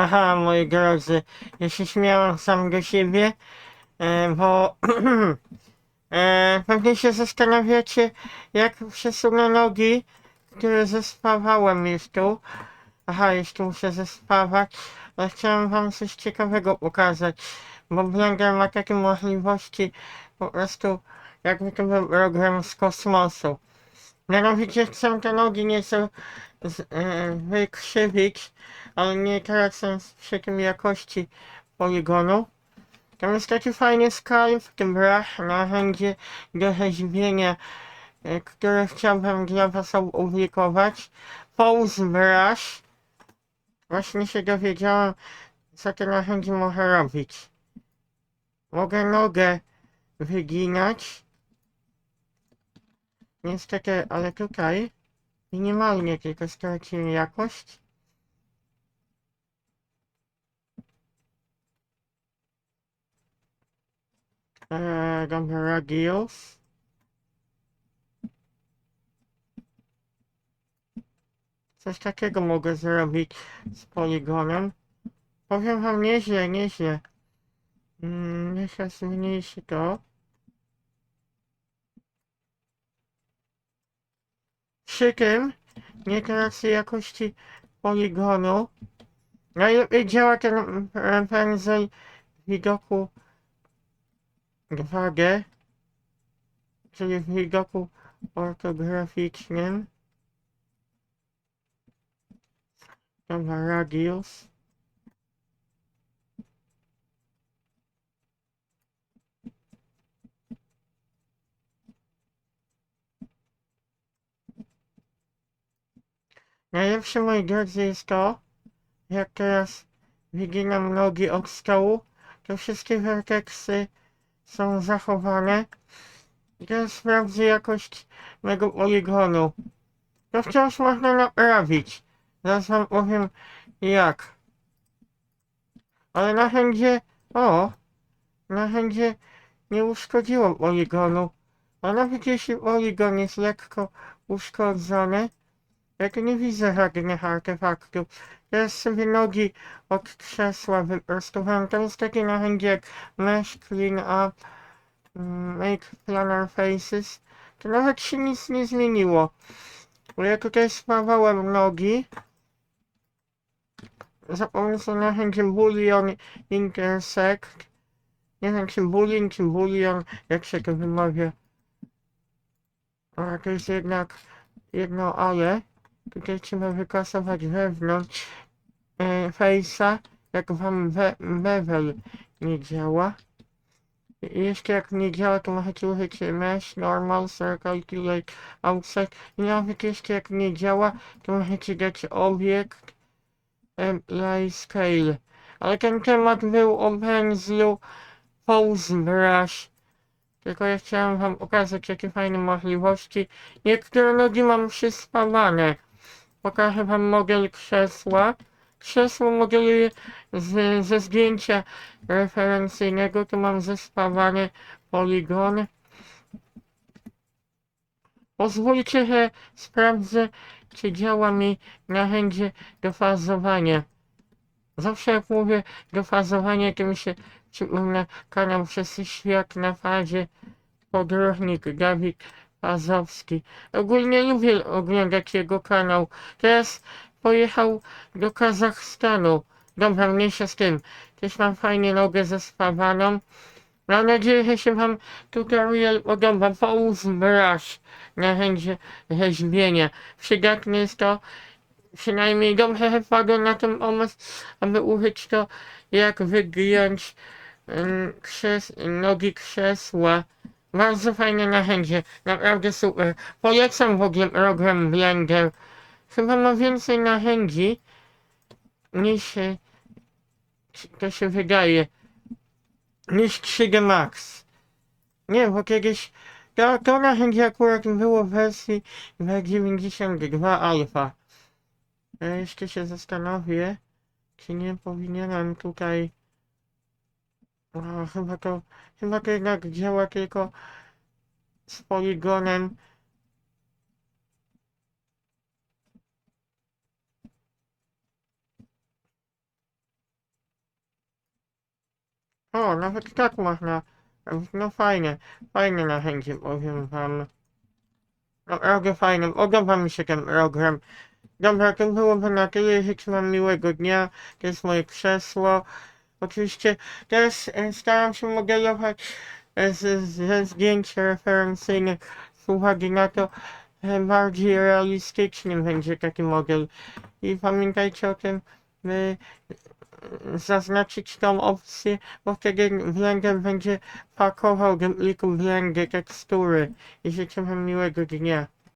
Aha, moi drodzy, ja się śmiałem sam do siebie, e, bo e, pewnie się zastanawiacie, jak przesunę nogi, które zespawałem już tu. Aha, jeszcze muszę zespawać, ale chciałem wam coś ciekawego pokazać, bo Blender ma takie możliwości, po prostu jakby to był program z kosmosu. Mianowicie chcę te nogi nieco wykrzywić, ale nie są przy tym jakości poligonu. Tam jest taki fajny skalp, tym brak narzędzie do rzeźbienia, e, które chciałbym dla was opublikować. Pose Brush. Właśnie się dowiedziałem, co to narzędzie może robić. Mogę nogę wyginać. Niestety, ale tutaj minimalnie tylko straciłem jakość. Eee, dobra, radius. Coś takiego mogę zrobić z poligonem. Powiem wam nieźle, nieźle. Mm, niech się zmniejszy to. Przy tym nie tracę jakości poligonu. Najlepiej działa ten pędzel widoku 2D, czyli w widoku ortograficznym. Dobra, radius. Najlepsze, moi drodzy, jest to, jak teraz wyginam nogi od stołu, to wszystkie werteksy są zachowane. I teraz sprawdzę jakość mego poligonu. To wciąż można naprawić. Zaraz wam powiem jak. Ale narzędzie... O! Narzędzie nie uszkodziło poligonu. A nawet jeśli poligon jest lekko uszkodzony, ja tu nie widzę żadnych artefaktów. Teraz sobie nogi od krzesła wyprostowałem. To jest takie narzędzie jak Mesh Clean Up, mm, Make Planner Faces. To nawet się nic nie zmieniło. Ja tutaj spawałem nogi. Zapomniałem sobie narzędzie Boolean Intersect. Nie wiem czy Boolean czy Boolean, jak się to wymawia. A to jest jednak jedno ale. Tutaj trzeba wykasować wewnątrz e, face'a, jak wam we, nie działa. Jeszcze jak nie działa, to możecie użyć mesh, normal, circle, calculate, outside. I nawet jeszcze jak nie działa, to możecie dać obiekt, apply scale. Ale ten temat był o pędzlu pose brush. Tylko ja chciałem wam pokazać jakie fajne możliwości. Niektóre nogi mam przyspawane. Pokażę wam model krzesła. Krzesło modeluję z, ze zdjęcia referencyjnego. Tu mam zespawany poligon. Pozwólcie, że sprawdzę, czy działa mi narzędzie do fazowania. Zawsze jak mówię do fazowania, to mi się przypomina kanał Przez Świat na fazie podróżnik Dawid Pazowski. Ogólnie lubię oglądać jego kanał. Teraz pojechał do Kazachstanu. Dobra, mniejsza z tym. Też mam fajnie nogę zespawaną. Mam nadzieję, że się Wam tutorial podoba. Pose Brush, narzędzie rzeźbienia. Przydatne jest to, przynajmniej dobrze że wpadłem na ten pomysł, aby użyć to, jak wygiąć mm, krzes, nogi krzesła. Bardzo fajne narzędzie, naprawdę super. Polecam w ogóle program Blender. Chyba ma więcej narzędzi niż to się wydaje, niż 3D Max. Nie, bo kiedyś to, to narzędzie akurat było w wersji W92 Alpha. Ja jeszcze się zastanowię, czy nie powinienem tutaj o, chyba to, chyba to jednak działa tylko z poligonem. O, nawet tak można. No fajnie, fajne narzędzie, powiem wam. Naprawdę fajne, podoba mi się ten program. Dobra, to byłoby na tyle, życzę wam miłego dnia, to jest moje krzesło. Oczywiście teraz e, staram się modelować e, ze zdjęć referencyjnych z uwagi na to, e, bardziej realistyczny będzie taki model. I pamiętajcie o tym, by e, zaznaczyć tą opcję, bo wtedy Blender będzie pakował do pliku Blender tekstury. I życzę wam miłego dnia.